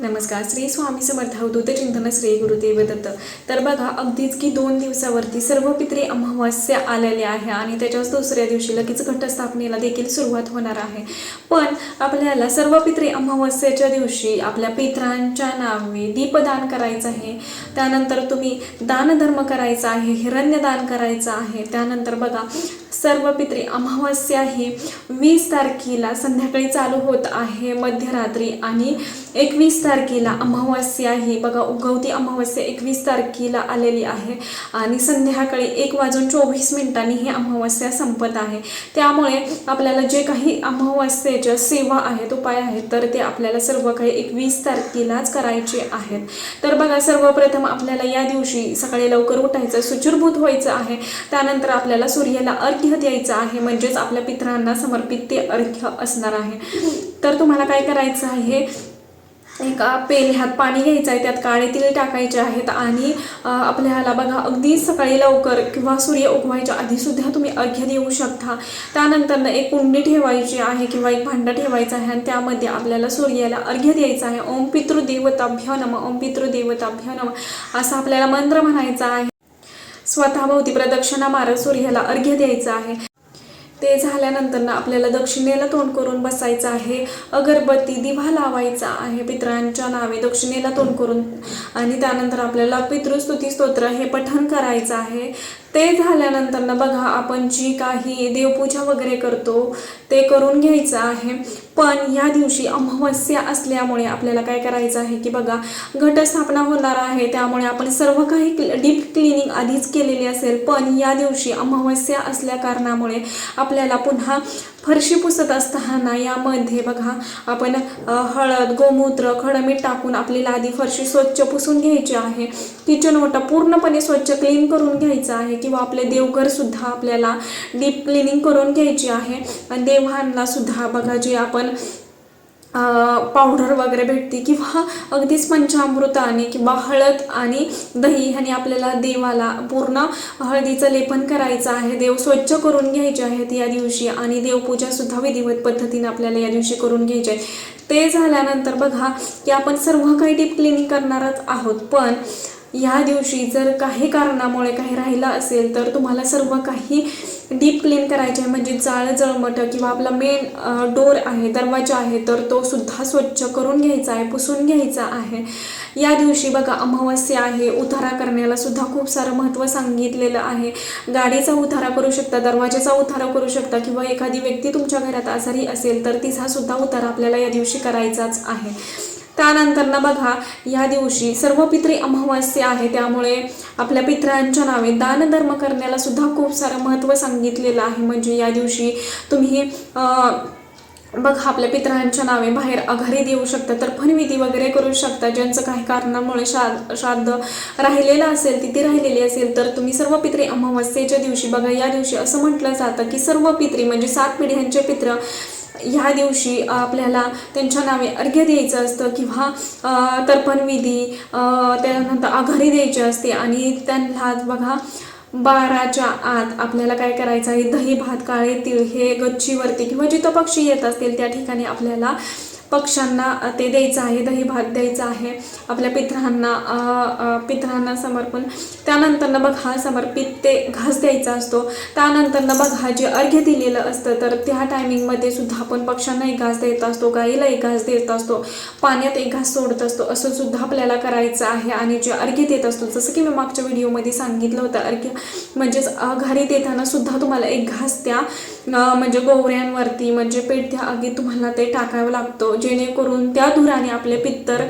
नमस्कार. श्री स्वामी समर्थ अवधूत चिंतन श्री गुरुदेव दत्त. तर बघा अगदीच की दोन दिवसावरती सर्व पित्री अमावस्या आलेल्या आहे आणि त्याच्याच दुसऱ्या दिवशी लगेच घटस्थापनेला देखील सुरुवात होणार आहे. पण आपल्याला सर्व पित्री अमावस्येच्या दिवशी आपल्या पित्रांच्या नावे दीपदान करायचं आहे. त्यानंतर तुम्ही दानधर्म करायचा आहे हिरण्यदान करायचं आहे. त्यानंतर बघा सर्व पित्री अमावस्या ही वीस तारखेला संध्याकाळी चालू होत आहे मध्यरात्री आणि एकवीस तारखेला अमावस्या ही बघा उगवती अमावस्या एकवीस तारखेला आलेली आहे. आणि संध्याकाळी एक वाजून चोवीस मिनिटांनी ही अमावस्या संपत आहे. त्यामुळे आपल्याला जे काही अमावस्येच्या सेवा आहेत उपाय आहेत तर ते आपल्याला सर्व काही एकवीस तारखेलाच करायचे आहेत. तर बघा सर्वप्रथम आपल्याला या दिवशी सकाळी लवकर उठायचं शुचिरभूत व्हायचं आहे. त्यानंतर आपल्याला सूर्याला अर्घ्य द्यायचं आहे. म्हणजेच आपल्या पितरांना समर्पित ते अर्घ्य असणार आहे. तर तुम्हाला काय करायचं आहे? एका पेल्यात पाणी घ्यायचं आहे त्यात काळे तिळ टाकायचे आहेत आणि आपल्याला बघा अगदी सकाळी लवकर किंवा सूर्य उगवायच्या आधीसुद्धा तुम्ही अर्घ्य देऊ शकता. त्यानंतर एक कुंडी ठेवायची आहे किंवा एक भांडं ठेवायचं आहे आणि त्यामध्ये आपल्याला सूर्याला अर्घ्य द्यायचं आहे. ओम पितृदेवताभ्य नम ओम पितृदेवताभ्य नम असा आपल्याला मंत्र म्हणायचा आहे. स्वतःभोवती प्रदक्षिणा मारत सूर्याला अर्घ्य द्यायचं आहे. ते झाल्यानंतर ना आपल्याला दक्षिणेला तोंड करून बसायचं आहे. अगरबत्ती दिवा लावायचा आहे पितरांच्या नावे. दक्षिणेला तोंड करून आणि त्यानंतर आपल्याला पितृस्तुती स्तोत्र हे पठण करायचं आहे. ते झाल्यानंतर ना बघा आपण जी काही देवपूजा वगैरे करतो ते करून घ्यायचं आहे. पण या दिवशी अमावस्या असल्यामुळे आपल्याला काय करायचं आहे की बघा घटस्थापना होणार आहे त्यामुळे आपण सर्व काही डीप क्लिनिंग आधीच केलेली असेल पण या दिवशी अमावस्या असल्या कारणामुळे आपल्याला पुन्हा फरशी पुसत असताना यामध्ये बघा आपण हळद गोमूत्र खडमीठ टाकून आपली लादी फरशी स्वच्छ पुसून घ्यायची आहे. किचन ओटा पूर्णपणे स्वच्छ क्लीन करून घ्यायचं आहे किंवा आपले देवघरसुद्धा आपल्याला डीप क्लिनिंग करून घ्यायची आहे. आणि देवांनासुद्धा बघा जे आपण पावडर वगैरे भेटते किंवा अगदीच पंचामृताने किंवा हळद आणि दही ह्याने आपल्याला देवाला पूर्ण हळदीचं लेपन करायचं आहे. देव स्वच्छ करून घ्यायचे आहेत या दिवशी आणि देवपूजासुद्धा विधिवत पद्धतीने आपल्याला या दिवशी करून घ्यायची आहे. ते झाल्यानंतर बघा की आपण सर्व काही डीप क्लिनिंग करणारच आहोत. पण या दिवशी जर काही कारणामुळे काही राहिलं असेल तर तुम्हाला सर्व काही डीप क्लीन करायचे आहे म्हणजे जाळ जळमट किंवा आपला मेन डोर आहे दरवाजा आहे तर तो सुद्धा स्वच्छ करून घ्यायचा आहे पुसून घ्यायचा आहे. या दिवशी बघा अमावस्या आहे उतारा करण्याला सुद्धा खूप सारं महत्त्व सांगितलेलं आहे. गाडीचा उतारा करू शकता दरवाजाचा उतारा करू शकता किंवा एखादी व्यक्ती तुमच्या घरात आजारी असेल तर तिचासुद्धा उतारा आपल्याला या दिवशी करायचाच आहे. त्यानंतर ना बघा या दिवशी सर्व पित्री अमावास्या आहे त्यामुळे आपल्या पित्रांच्या नावे दानधर्म करण्याला सुद्धा खूप सारं महत्त्व सांगितलेलं आहे. म्हणजे या दिवशी तुम्ही बघा आपल्या पित्रांच्या नावे बाहेर आघारी देऊ शकता तर फनविधी वगैरे करू शकता. ज्यांचं काही कारणामुळे श्राद्ध श्राद्ध राहिलेलं असेल तिथे राहिलेली असेल तर तुम्ही सर्व पित्री अमावस्येच्या दिवशी बघा या दिवशी असं म्हटलं जातं की सर्व पित्री म्हणजे सात पिढ्यांचे पित्र ह्या दिवशी आपल्याला त्यांच्या नावे अर्घ्य द्यायचं असतं किंवा तर्पणविधी त्यानंतर आघारी द्यायची असते आणि त्यांना बघा बाराच्या आत आपल्याला काय करायचं आहे? दही भात काळे तीळ हे गच्चीवरती किंवा जिथं पक्षी येत असतील त्या ठिकाणी आपल्याला पक्ष्यांना ते द्यायचं आहे दही भात द्यायचं आहे आपल्या पित्रांना पित्रांना पितरांना समर्पण. त्यानंतर ना बघा समर्पित ते घास द्यायचा असतो. त्यानंतर ना बघा जे अर्घ्य दिलेलं असतं तर त्या टायमिंगमध्ये सुद्धा आपण पक्ष्यांना एक घास देत असतो गाईला एक घास देत असतो पाण्यात एक घास सोडत असतो असं सुद्धा आपल्याला करायचं आहे. आणि जे अर्घ्य देत असतो जसं की मी मागच्या व्हिडिओमध्ये सांगितलं होतं अर्घ्य म्हणजेच घरी देताना सुद्धा तुम्हाला एक घास त्या म्हणजे गोवऱ्यांवरती म्हणजे पेटत्या आगी तुम्हाला ते टाकावं लागतं. जेणेकरून त्या धुराने आपले पित्तर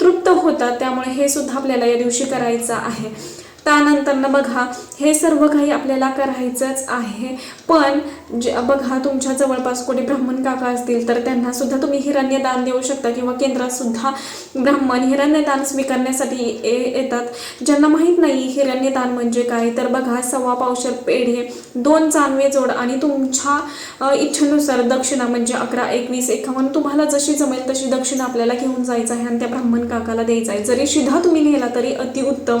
तृप्त होतात. त्यामुळे हे सुद्धा आपल्याला या दिवशी करायचं आहे. त्यानंतरनं बघा हे सर्व काही आपल्याला करायचंच आहे. पण जे बघा तुमच्या जवळपास कोणी ब्राह्मण काका असतील तर त्यांनासुद्धा तुम्ही हिरण्यदान देऊ शकता किंवा केंद्रातसुद्धा ब्राह्मण हिरण्यदान स्वीकारण्यासाठी ये- येतात. ज्यांना माहीत नाही हिरण्यदान म्हणजे काय तर बघा सव्वा पावशर पेढे दोन चांदवे जोड आणि तुमच्या इच्छेनुसार दक्षिणा म्हणजे अकरा एकवीस एकावन्न. तुम्हाला जशी जमेल तशी दक्षिणा आपल्याला घेऊन जायचं आहे आणि त्या ब्राह्मण काकाला द्यायचं आहे. जरी शिधा तुम्ही नेला तरी अतिउत्तम.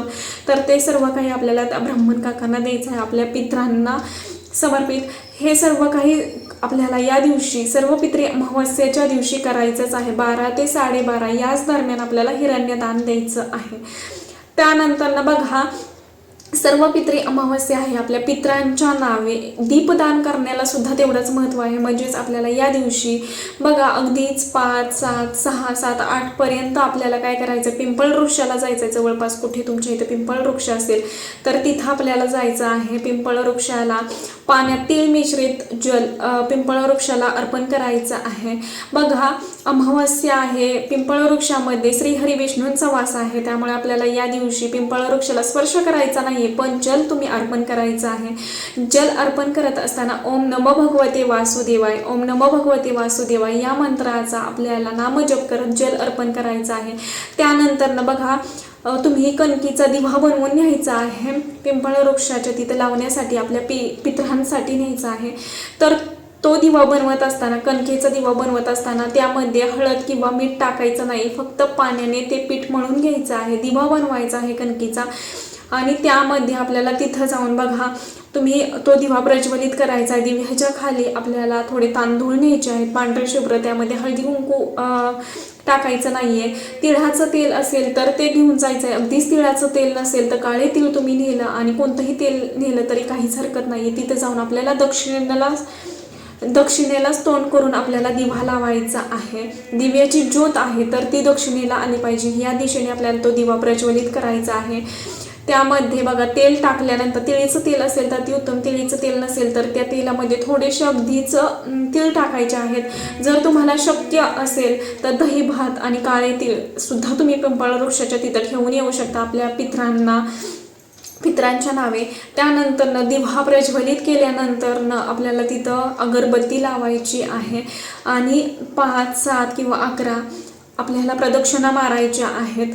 तर ते सर्व सर्व काही आपल्याला त्या ब्राह्मण काकांना द्यायचं आहे आपल्या पित्रांना समर्पित. हे सर्व काही आपल्याला या दिवशी सर्व पित्री अमावस्येच्या दिवशी करायचंच आहे. बारा ते साडेबारा याच दरम्यान आपल्याला हिरण्यदान द्यायचं आहे. त्यानंतर ना बघा सर्व पित्री अमावस्या आहे. आपल्या पित्रांच्या नावे दीपदान करण्याला सुद्धा तेवढंच महत्त्व आहे. म्हणजेच आपल्याला या दिवशी बघा अगदीच पाच सात सहा सात आठपर्यंत आपल्याला काय करायचं? पिंपळ वृक्षाला जायचं आहे जवळपास कुठे तुमच्या इथे पिंपळ वृक्ष असेल तर तिथं आपल्याला जायचं आहे. पिंपळ वृक्षाला पाण्यात तिळ मिश्रित जल पिंपळ वृक्षाला अर्पण करायचं आहे. बघा अमावस्या आहे पिंपळ वृक्षामध्ये श्रीहरी विष्णूंचा वास आहे. त्यामुळे आपल्याला या दिवशी पिंपळ वृक्षाला स्पर्श करायचा नाही पण जल तुम्ही अर्पण करायचं आहे. जल अर्पण करत असताना ओम नम भगवते वासुदेवाय ओम नम भगवते वासुदेवाय या मंत्राचा आपल्याला नामजप करत जल अर्पण करायचं आहे. त्यानंतर न बघा तुम्ही कणकीचा दिवा बनवून न्यायचा आहे. पिंपळ वृक्षाच्या तिथं लावण्यासाठी आपल्या पि पितरांसाठी न्यायचा आहे. तर तो दिवा बनवत असताना कणकेचा दिवा बनवत असताना त्यामध्ये हळद किंवा मीठ टाकायचं नाही फक्त पाण्याने ते पीठ मळून घ्यायचं आहे दिवा बनवायचा आहे कणकीचा. आणि त्यामध्ये आपल्याला तिथं जाऊन बघा तुम्ही तो दिवा प्रज्वलित करायचा आहे दिव्याच्या खाली आपल्याला थोडे तांदूळ न्यायचे आहेत पांढरे शुभ्र त्यामध्ये हळदी कुंकू टाकायचं नाही आहे तिळाचं तेल असेल तर ते घेऊन जायचं आहे अगदीच तिळाचं तेल नसेल तर काळे तीळ तुम्ही नेलं आणि कोणतंही तेल नेलं तरी काहीच हरकत नाही आहे तिथं जाऊन आपल्याला दक्षिणेला दक्षिणेलाच तोंड करून आपल्याला दिवा लावायचा आहे. दिव्याची ज्योत आहे तर ती दक्षिणेला आली पाहिजे. या दिशेने आपल्याला तो दिवा प्रज्वलित करायचा आहे. त्यामध्ये बघा तेल टाकल्यानंतर तिळीचं तेल असेल तर ती उत्तम तिळीचं तेल नसेल तर त्या तेलामध्ये थोडेसे अगदीचं अं, तीळ टाकायचे आहेत. जर तुम्हाला शक्य असेल तर दही भात आणि काळे तीळ सुद्धा तुम्ही पिंपळ वृक्षाच्या तिथं ठेवून येऊ शकता. आपल्या पित्रांना पित्रांच्या नावे. त्यानंतर न दिवा प्रज्वलित केल्यानंतर न आपल्याला तिथं अगरबत्ती लावायची आहे. आणि पाच सात किंवा अकरा आपल्याला प्रदक्षिणा मारायच्या आहेत.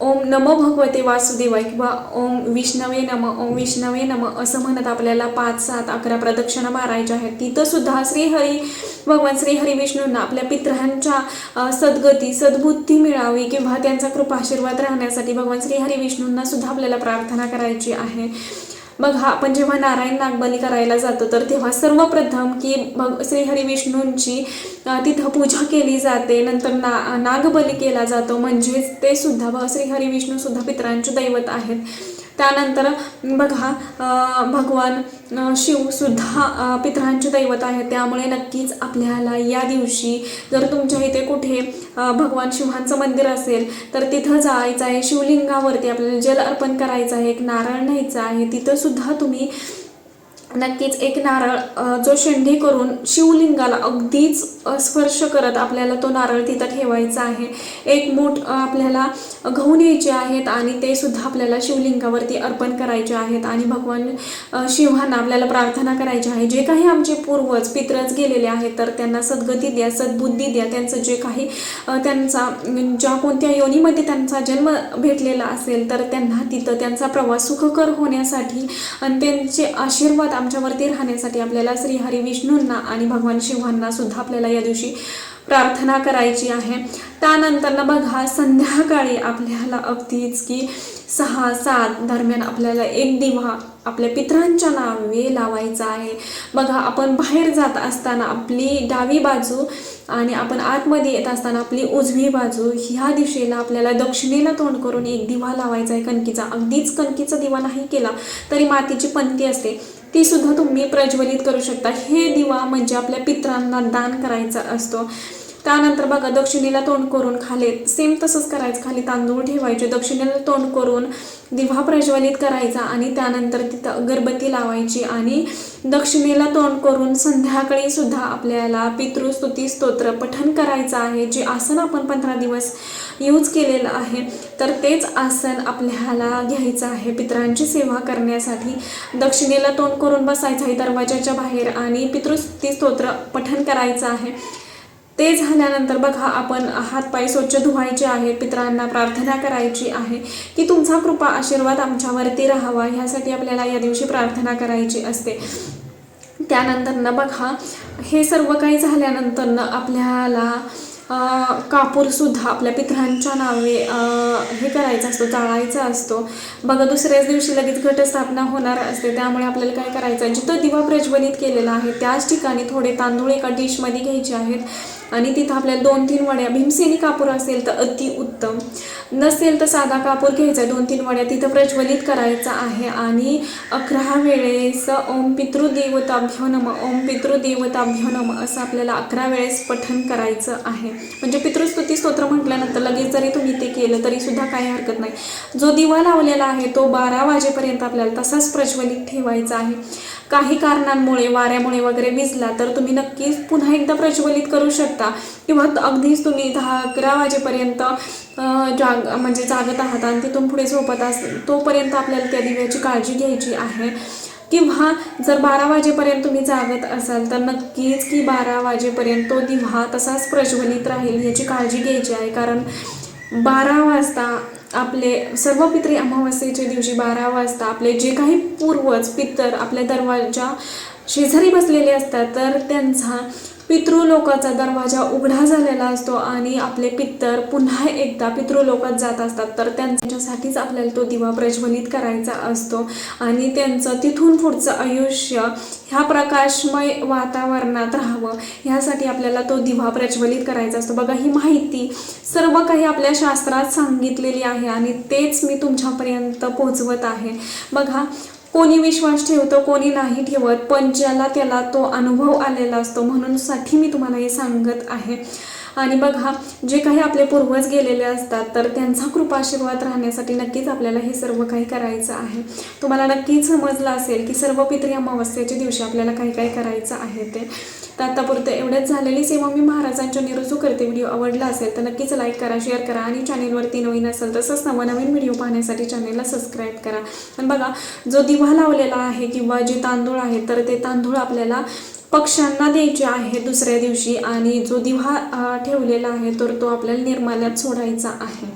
ओम नमो भगवते वासुदेवाय किंवा ओम विष्णवे नम ओम विष्णवे नम असं म्हणत आपल्याला पाच सात अकरा प्रदक्षिणा मारायच्या आहेत. तिथंसुद्धा श्रीहरी भगवान श्रीहरी विष्णूंना आपल्या पित्रांच्या सद्गती सद्बुद्धी मिळावी किंवा त्यांचा कृपाशीर्वाद राहण्यासाठी भगवान श्रीहरी विष्णूंना सुद्धा आपल्याला प्रार्थना करायची आहे. बघा आपण जेव्हा नारायण नागबली करायला जातो तर तेव्हा सर्वप्रथम की मग श्रीहरी विष्णूंची तिथं पूजा केली जाते नंतर ना नागबली केला जातो म्हणजेच ते सुद्धा श्रीहरी विष्णू सुद्धा पितरांचे दैवत आहेत. त्यानंतर बघा भगवान शिवसुद्धा पितरांचे दैवत आहे त्यामुळे नक्कीच आपल्याला या दिवशी जर तुमच्या इथे कुठे भगवान शिवांचं मंदिर असेल तर तिथं जायचं आहे. शिवलिंगावरती आपल्याला जल अर्पण करायचं आहे. एक नारळ न्यायचा आहे. तिथंसुद्धा तुम्ही नक्कीच एक नारळ जो शेंडी करून शिवलिंगाला अगदीच स्पर्श करत आपल्याला तो नारळ तिथं ठेवायचा आहे. एक मूठ आपल्याला गहू न्यायचे आहेत आणि ते सुद्धा आपल्याला शिवलिंगावरती अर्पण करायचे आहेत आणि भगवान शिवांना आपल्याला प्रार्थना करायची आहे. जे काही आमचे पूर्वज पित्रज गेलेले आहेत तर त्यांना सद्गती द्या सद्बुद्धी द्या. त्यांचं जे काही त्यांचा ज्या कोणत्या योनीमध्ये त्यांचा जन्म भेटलेला असेल तर त्यांना तिथं त्यांचा प्रवास सुखकर होण्यासाठी आणि त्यांचे आशीर्वाद आमच्यावरती राहण्यासाठी आपल्याला श्री हरी विष्णूंना आणि भगवान शिवांना सुद्धा आपल्याला या दिवशी प्रार्थना करायची आहे. त्यानंतर ना बघा संध्याकाळी आपल्याला अगदीच की सहा सात दरम्यान आपल्याला एक दिवा आपल्या पितरांच्या नावे लावायचा आहे. बघा आपण बाहेर जात असताना आपली डावी बाजू आणि आपण आतमध्ये येत असताना आपली उजवी बाजू ह्या दिशेला आपल्याला दक्षिणेला तोंड करून एक दिवा लावायचा आहे. कणकीचा अगदीच कणकीचा दिवा नाही केला तरी मातीची पंती असते. ती सुद्धा तुम्ही प्रज्वलित करू शकता. हे दिवा म्हणजे आपल्या पित्रांना दान करायचा असतो. त्यानंतर बघा दक्षिणेला तोंड करून खाली. सेम तसंच करायचं. खाली तांदूळ ठेवायचे. दक्षिणेला तोंड करून दिवा प्रज्वलित करायचा आणि त्यानंतर तिथं अगरबत्ती लावायची आणि दक्षिणेला तोंड करून संध्याकाळी सुद्धा आपल्याला पितृस्तुती स्तोत्र पठण करायचं आहे. जे आसन आपण पंधरा दिवस यूज केलेलं आहे. तर तेच आसन आपल्याला घ्यायचं आहे. पितरांची सेवा करण्यासाठी दक्षिणेला तोंड करून बसायचं आहे दरवाजाच्या बाहेर आणि पितृस्तुती स्तोत्र पठण करायचं आहे. ते झाल्यानंतर बघा आपण हातपाय स्वच्छ धुवायचे आहेत पितरांना प्रार्थना करायची आहे की तुमचा कृपा आशीर्वाद आमच्यावरती राहावा. ह्यासाठी आपल्याला या दिवशी प्रार्थना करायची असते. त्यानंतरनं बघा हे सर्व काही झाल्यानंतरनं आपल्याला कापूरसुद्धा आपल्या पितरांच्या नावे हे करायचा असतो जाळायचा असतो. बघा दुसऱ्याच दिवशी लगेच घटस्थापना होणार असते. त्यामुळे आपल्याला काय करायचं आहे? जिथं दिवा प्रज्वलित केलेला आहे त्याच ठिकाणी थोडे तांदूळ एका डिशमध्ये घ्यायचे आहेत. आणि तिथं आपल्याला दोन तीन वड्या भीमसेनी कापूर असेल तर अति उत्तम. नसेल तर साधा कापूर घ्यायचा दोन तीन वड्या तिथं प्रज्वलित करायचा आहे. आणि अकरा वेळेस ओम पितृदेवताभ्यो नम ओम पितृदेवताभ्यो नम असं आपल्याला अकरा वेळेस पठन करायचं आहे. म्हणजे पितृस्तुती स्तोत्र म्हटल्यानंतर लगेच जरी तुम्ही ते केलं तरीसुद्धा काही हरकत नाही. जो दिवा लावलेला आहे तो बारा वाजेपर्यंत आपल्याला तसाच प्रज्वलित ठेवायचा आहे. काही कारणांमुळे वाऱ्यामुळे वगैरे विजला तर तुम्ही नक्कीच पुन्हा एकदा प्रज्वलित करू शकता. किंवा अगदीच तुम्ही दहा अकरा वाजेपर्यंत जाग म्हणजे जागत आहात आणि तिथून पुढे झोपत अस तोपर्यंत आपल्याला त्या दिव्याची काळजी घ्यायची आहे. किंवा जर बारा वाजेपर्यंत तुम्ही जागत असाल तर नक्कीच की बारा वाजेपर्यंत तो दिवा तसाच प्रज्वलित राहील याची काळजी घ्यायची आहे. कारण बारा वाजता आपले सर्व पित्री अमावस्येच्या दिवशी बारा वाजता आपले जे काही पूर्वज पितर आपल्या दरवाजा शेजारी बसलेले असतात तर त्यांचा पितृलोकाचा दरवाजा उघडा झालेला असतो आणि आपले पित्तर पुन्हा एकदा पितृलोकात जात असतात. तर त्यांच्यासाठीच आपल्याला तो दिवा प्रज्वलित करायचा असतो. आणि त्यांचं तिथून पुढचं आयुष्य ह्या प्रकाशमय वातावरणात राहावं. ह्यासाठी आपल्याला तो दिवा प्रज्वलित करायचा असतो. बघा ही माहिती सर्व काही आपल्या शास्त्रात सांगितलेली आहे आणि तेच मी तुमच्यापर्यंत पोहोचवत आहे. बघा कोणी विश्वास ठेवतो कोणी नाही ठेवत पण ज्याला त्याला तो अनुभव आलेला असतो म्हणून साठी मी तुम्हाला हे सांगत आहे. आणि बघा जे काही आपले पूर्वज गेलेले असतात तर त्यांचा कृपाशीर्वाद राहण्यासाठी नक्कीच आपल्याला हे सर्व काही करायचं आहे. तुम्हाला नक्कीच समजलं असेल की सर्व पित्री अमावस्येच्या दिवशी आपल्याला काही काय करायचं आहे ते. तर आतापुरतं एवढंच झालेली सेवा मी महाराजांच्या निरुजू करते व्हिडिओ आवडला असेल तर नक्कीच लाईक करा शेअर करा आणि चॅनेलवरती नवीन असेल तसंच नवनवीन व्हिडिओ पाहण्यासाठी चॅनेलला सबस्क्राईब करा. आणि बघा जो दिवा लावलेला आहे किंवा जे तांदूळ आहे तर ते तांदूळ आपल्याला पक्ष्यांना द्यायचे आहे दुसऱ्या दिवशी आणि जो दिवा ठेवलेला आहे तर तो आपल्याला निर्माल्यात सोडायचा आहे.